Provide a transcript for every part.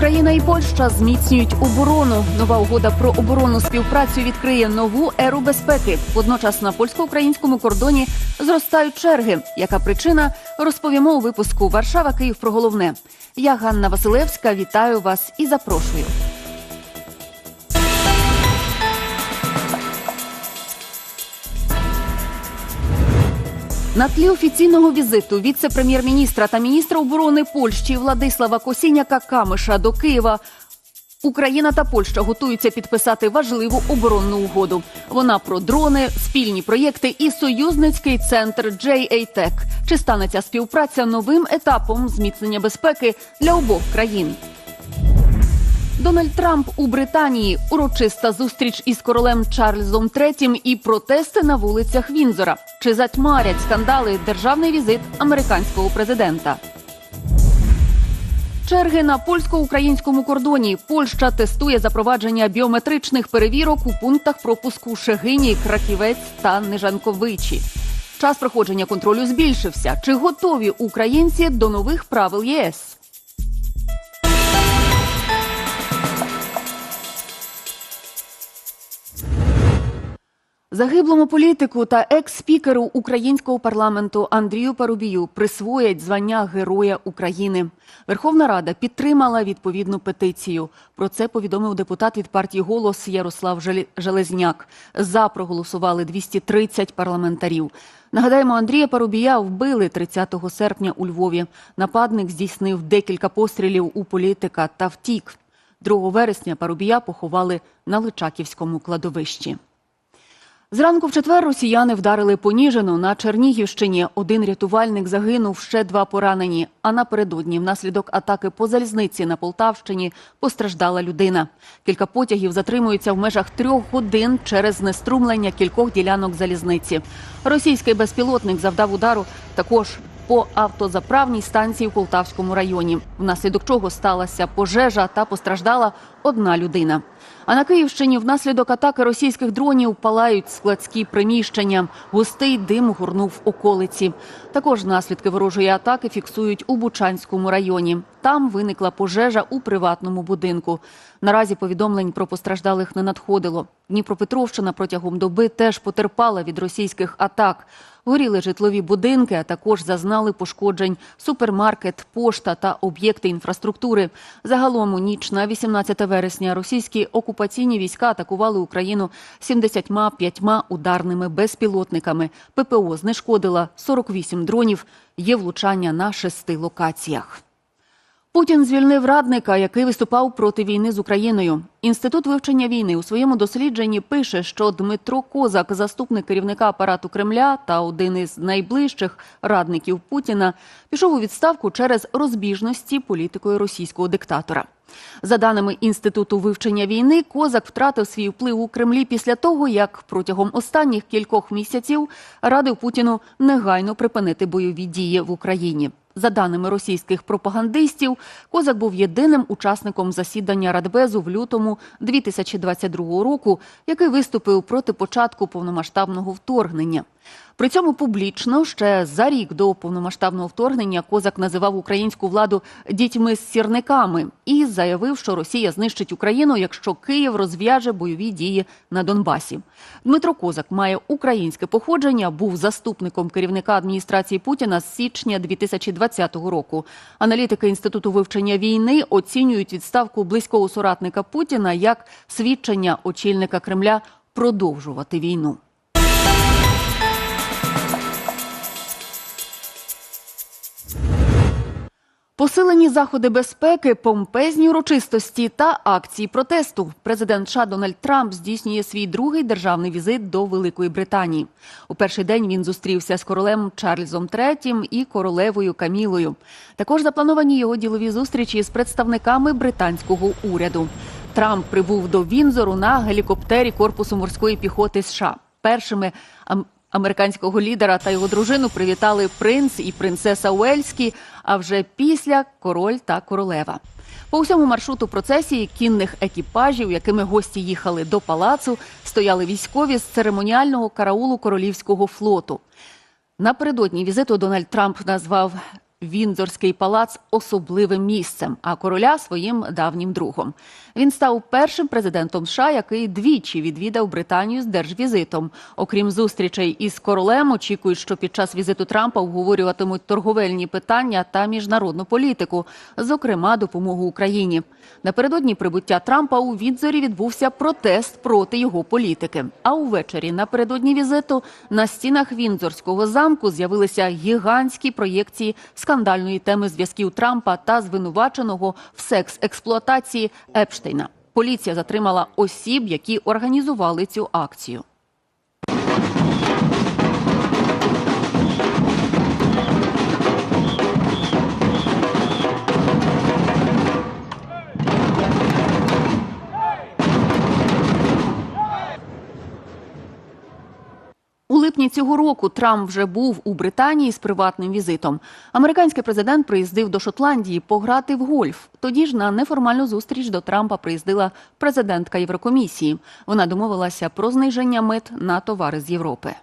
Україна і Польща зміцнюють оборону. Нова угода про оборонну співпрацю відкриє нову еру безпеки. Водночас на польсько-українському кордоні зростають черги. Яка причина розповімо у випуску Варшава Київ про головне. Я Ганна Василевська. Вітаю вас і запрошую. На тлі офіційного візиту віце-прем'єр-міністра та міністра оборони Польщі Владислава Косіняка Камиша до Києва. Україна та Польща готуються підписати важливу оборонну угоду. Вона про дрони, спільні проєкти і союзницький центр JA-Tech. Чи стане ця співпраця новим етапом зміцнення безпеки для обох країн? Дональд Трамп у Британії урочиста зустріч із королем Чарльзом III і протести на вулицях Вінзора. Чи затьмарять скандали державний візит американського президента? Черги на польсько-українському кордоні. Польща тестує запровадження біометричних перевірок у пунктах пропуску Шегині, Краківець та Нежанковичі. Час проходження контролю збільшився. Чи готові українці до нових правил ЄС? Загиблому політику та екс-спікеру українського парламенту Андрію Парубію присвоять звання Героя України. Верховна Рада підтримала відповідну петицію. Про це повідомив депутат від партії Голос Ярослав Желе- Железняк. За проголосували 230 парламентарів. Нагадаємо, Андрія Парубія вбили 30 серпня у Львові. Нападник здійснив декілька пострілів у політика та втік. 2 вересня Парубія поховали на Личаківському кладовищі. Зранку в четвер росіяни вдарили поніжено на Чернігівщині. Один рятувальник загинув, ще два поранені. А напередодні, внаслідок атаки по залізниці на Полтавщині, постраждала людина. Кілька потягів затримуються в межах трьох годин через знеструмлення кількох ділянок залізниці. Російський безпілотник завдав удару також по автозаправній станції в Полтавському районі, внаслідок чого сталася пожежа та постраждала одна людина. А на Київщині внаслідок атаки російських дронів палають складські приміщення. Густий дим гурнув околиці. Також наслідки ворожої атаки фіксують у Бучанському районі. Там виникла пожежа у приватному будинку. Наразі повідомлень про постраждалих не надходило. Дніпропетровщина протягом доби теж потерпала від російських атак. Горіли житлові будинки, а також зазнали пошкоджень супермаркет, пошта та об'єкти інфраструктури. Загалом у ніч на 18 вересня російські окупаційні війська атакували Україну 75 ударними безпілотниками. ППО знешкодила 48 дронів. Є влучання на шести локаціях. Путін звільнив радника, який виступав проти війни з Україною. Інститут вивчення війни у своєму дослідженні пише, що Дмитро Козак, заступник керівника апарату Кремля та один із найближчих радників Путіна, пішов у відставку через розбіжності політикою російського диктатора. За даними інституту вивчення війни, Козак втратив свій вплив у Кремлі після того, як протягом останніх кількох місяців радив Путіну негайно припинити бойові дії в Україні. За даними російських пропагандистів, Козак був єдиним учасником засідання Радбезу в лютому 2022 року, який виступив проти початку повномасштабного вторгнення. При цьому публічно ще за рік до повномасштабного вторгнення Козак називав українську владу дітьми з сірниками і заявив, що Росія знищить Україну, якщо Київ розв'яже бойові дії на Донбасі. Дмитро Козак має українське походження, був заступником керівника адміністрації Путіна з січня 2020 року. Аналітики інституту вивчення війни оцінюють відставку близького соратника Путіна як свідчення очільника Кремля продовжувати війну. Посилені заходи безпеки, помпезні урочистості та акції протесту. Президент США Дональд Трамп здійснює свій другий державний візит до Великої Британії. У перший день він зустрівся з королем Чарльзом III і королевою Камілою. Також заплановані його ділові зустрічі з представниками британського уряду. Трамп прибув до Вінзору на гелікоптері Корпусу морської піхоти США. Першими американського лідера та його дружину привітали принц і принцеса Уельські, а вже після король та королева. По усьому маршруту процесії кінних екіпажів, якими гості їхали до палацу, стояли військові з церемоніального караулу королівського флоту. Напередодні візиту Дональд Трамп назвав Віндзорський палац особливим місцем, а короля своїм давнім другом. Він став першим президентом США, який двічі відвідав Британію з держвізитом. Окрім зустрічей із королем, очікують, що під час візиту Трампа обговорюватимуть торговельні питання та міжнародну політику, зокрема допомогу Україні. Напередодні прибуття Трампа у Відзорі відбувся протест проти його політики. А увечері напередодні візиту на стінах Віндзорського замку з'явилися гігантські проєкції скандальної теми зв'язків Трампа та звинуваченого в секс-експлуатації Епштейна. Поліція затримала осіб, які організували цю акцію. Липні цього року Трамп вже був у Британії з приватним візитом. Американський президент приїздив до Шотландії пограти в гольф. Тоді ж на неформальну зустріч до Трампа приїздила президентка Єврокомісії. Вона домовилася про зниження мит на товари з Європи.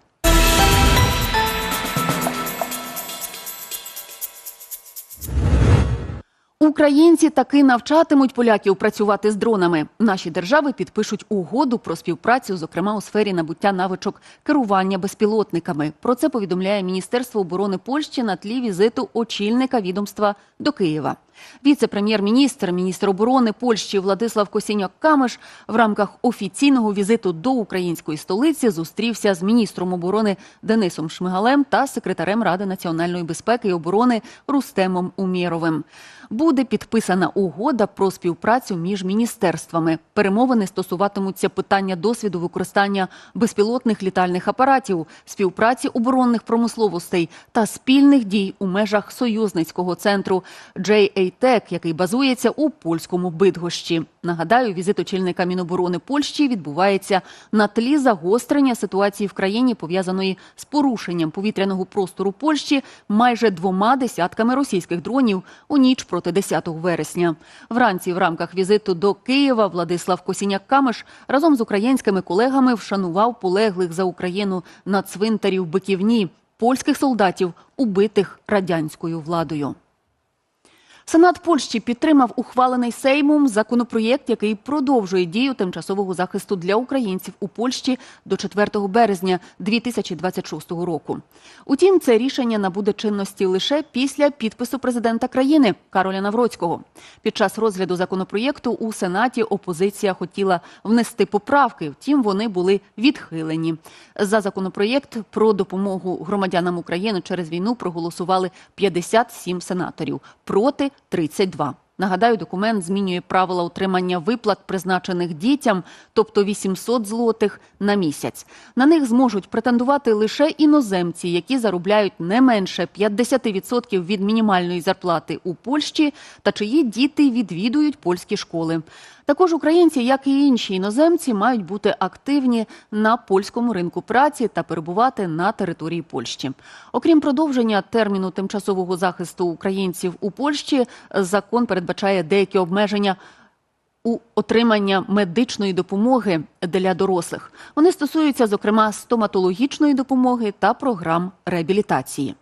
Українці таки навчатимуть поляків працювати з дронами. Наші держави підпишуть угоду про співпрацю, зокрема у сфері набуття навичок керування безпілотниками. Про це повідомляє Міністерство оборони Польщі на тлі візиту очільника відомства до Києва. Віце-прем'єр-міністр, міністр оборони Польщі Владислав Косіняк Камеш в рамках офіційного візиту до української столиці зустрівся з міністром оборони Денисом Шмигалем та секретарем Ради національної безпеки і оборони Рустемом Умєровим. Буде підписана угода про співпрацю між міністерствами. Перемовини стосуватимуться питання досвіду використання безпілотних літальних апаратів, співпраці оборонних промисловостей та спільних дій у межах союзницького центру JATEC, який базується у польському Бидгощі. Нагадаю, візит очільника Міноборони Польщі відбувається на тлі загострення ситуації в країні, пов'язаної з порушенням повітряного простору Польщі майже двома десятками російських дронів у ніч проти 10 вересня. Вранці в рамках візиту до Києва Владислав Косіняк-Камиш разом з українськими колегами вшанував полеглих за Україну на цвинтарі в Биківні польських солдатів, убитих радянською владою. Сенат Польщі підтримав ухвалений Сеймом законопроєкт, який продовжує дію тимчасового захисту для українців у Польщі до 4 березня 2026 року. Утім, це рішення набуде чинності лише після підпису президента країни Кароля Навроцького. Під час розгляду законопроєкту у Сенаті опозиція хотіла внести поправки, втім вони були відхилені. За законопроєкт про допомогу громадянам України через війну проголосували 57 сенаторів проти 32. Нагадаю, документ змінює правила утримання виплат, призначених дітям, тобто 800 злотих на місяць. На них зможуть претендувати лише іноземці, які заробляють не менше 50% від мінімальної зарплати у Польщі та чиї діти відвідують польські школи. Також українці, як і інші іноземці, мають бути активні на польському ринку праці та перебувати на території Польщі. Окрім продовження терміну тимчасового захисту українців у Польщі, закон передбачає деякі обмеження. У отримання медичної допомоги для дорослих вони стосуються, зокрема, стоматологічної допомоги та програм реабілітації.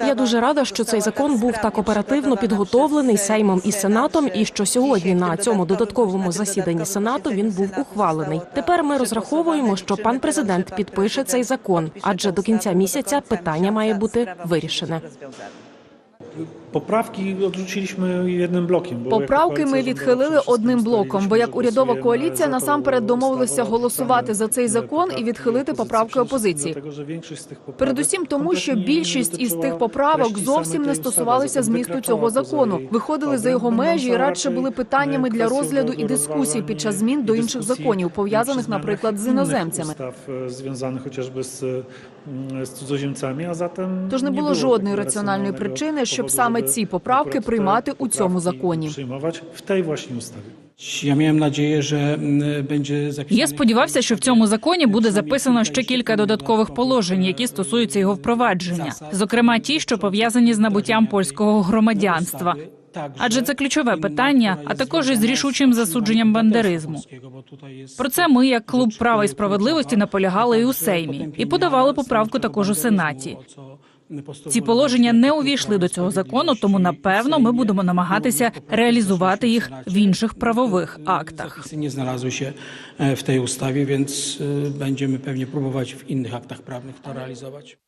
Я дуже рада, що цей закон був так оперативно підготовлений Сеймом і Сенатом, і що сьогодні на цьому додатковому засіданні Сенату він був ухвалений. Тепер ми розраховуємо, що пан президент підпише цей закон, адже до кінця місяця питання має бути вирішене. Odrzuciliśmy jednym blokiem. Bo Поправки ми відхилили одним блоком, бо як урядова коаліція насамперед домовилися голосувати за цей закон і відхилити поправки опозиції. Передусім тому, що більшість із тих поправок зовсім не стосувалися змісту цього закону, виходили за його межі і радше були питаннями для розгляду і дискусій під час змін до інших законів, пов'язаних, наприклад, з іноземцями. e, chociażby z, mm, z cudzoziemcami, a zatem Тож не було жодної раціональної причини, щоб powodu, саме ці поправки приймати у цьому законі. Я сподівався, що в цьому законі буде записано ще кілька додаткових положень, які стосуються його впровадження, зокрема ті, що пов'язані з набуттям польського громадянства. Адже це ключове питання, а також із рішучим засудженням бандеризму. Про це ми, як клуб права і справедливості, наполягали і у Сеймі і подавали поправку також у Сенаті. Ці положення не увійшли до цього закону, тому напевно ми будемо намагатися реалізувати їх в інших правових актах. Не nie в тій уставі. Він tej ustawie, певні e, в інших актах правних innych aktach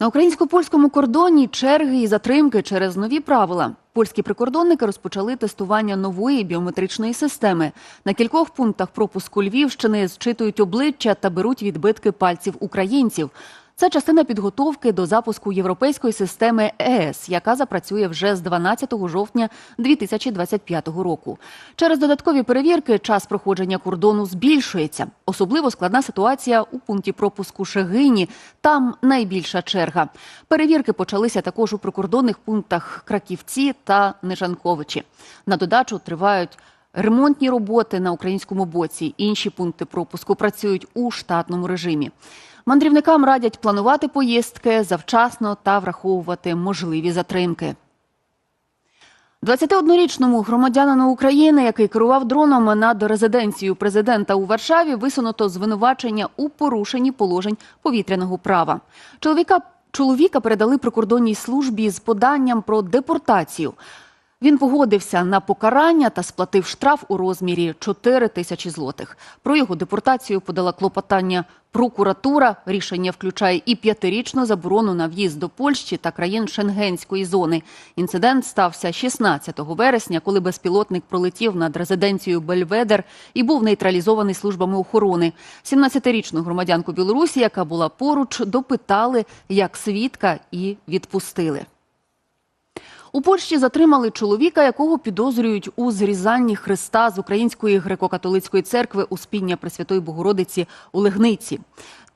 На українсько-польському кордоні черги і затримки через нові правила. Польські прикордонники розпочали тестування нової біометричної системи. На кількох пунктах пропуску Львівщини зчитують обличчя та беруть відбитки пальців українців. Це частина підготовки до запуску європейської системи ЕС, яка запрацює вже з 12 жовтня 2025 року. Через додаткові перевірки час проходження кордону збільшується. Особливо складна ситуація у пункті пропуску Шегині. Там найбільша черга. Перевірки почалися також у прикордонних пунктах Краківці та Нежанковичі. На додачу тривають ремонтні роботи на українському боці. Інші пункти пропуску працюють у штатному режимі. Мандрівникам радять планувати поїздки завчасно та враховувати можливі затримки. 21-річному громадянину України, який керував дроном над резиденцією президента у Варшаві, висунуто звинувачення у порушенні положень повітряного права. Чоловіка чоловіка передали прикордонній службі з поданням про депортацію. Він погодився на покарання та сплатив штраф у розмірі 4 тисячі злотих. Про його депортацію подала клопотання прокуратура. Рішення включає і п'ятирічну заборону на в'їзд до Польщі та країн Шенгенської зони. Інцидент стався 16 вересня, коли безпілотник пролетів над резиденцією Бельведер і був нейтралізований службами охорони. 17-річну громадянку Білорусі, яка була поруч, допитали як свідка і відпустили. У Польщі затримали чоловіка, якого підозрюють у зрізанні хреста з Української греко-католицької церкви Успіння Пресвятої Богородиці у Легниці.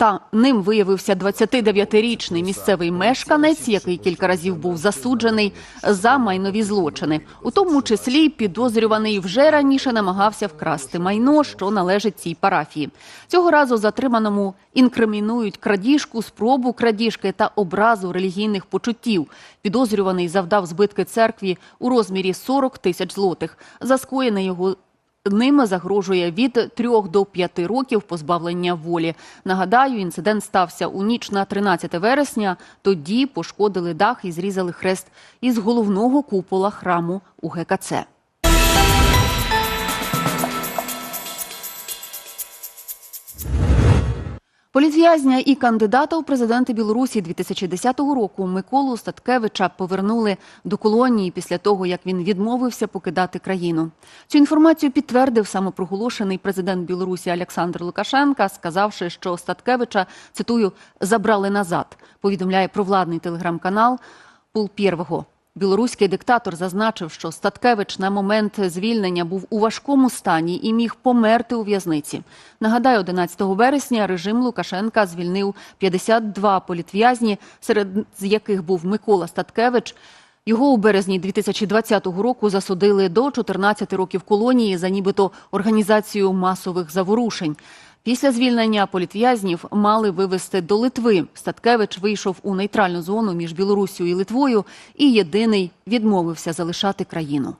Та ним виявився 29-річний місцевий мешканець, який кілька разів був засуджений за майнові злочини. У тому числі підозрюваний вже раніше намагався вкрасти майно, що належить цій парафії. Цього разу затриманому інкримінують крадіжку, спробу крадіжки та образу релігійних почуттів. Підозрюваний завдав збитки церкві у розмірі 40 тисяч злотих. За скоєне його Ними загрожує від 3 до 5 років позбавлення волі. Нагадаю, інцидент стався у ніч на 13 вересня. Тоді пошкодили дах і зрізали хрест із головного купола храму у Політв'язня і кандидата у президенти Білорусі 2010 року Миколу Статкевича повернули до колонії після того, як він відмовився покидати країну. Цю інформацію підтвердив самопроголошений президент Білорусі Олександр Лукашенка, сказавши, що Статкевича цитую забрали назад. Повідомляє провладний телеграм-канал Пул Пєрвого. Білоруський диктатор зазначив, що Статкевич на момент звільнення був у важкому стані і міг померти у в'язниці. Нагадаю, 11 вересня режим Лукашенка звільнив 52 політв'язні, серед яких був Микола Статкевич. Його у березні 2020 року засудили до 14 років колонії за нібито організацію масових заворушень. Після звільнення політв'язнів мали вивезти до Литви. Статкевич вийшов у нейтральну зону між Білоруссю і Литвою і єдиний відмовився залишати країну.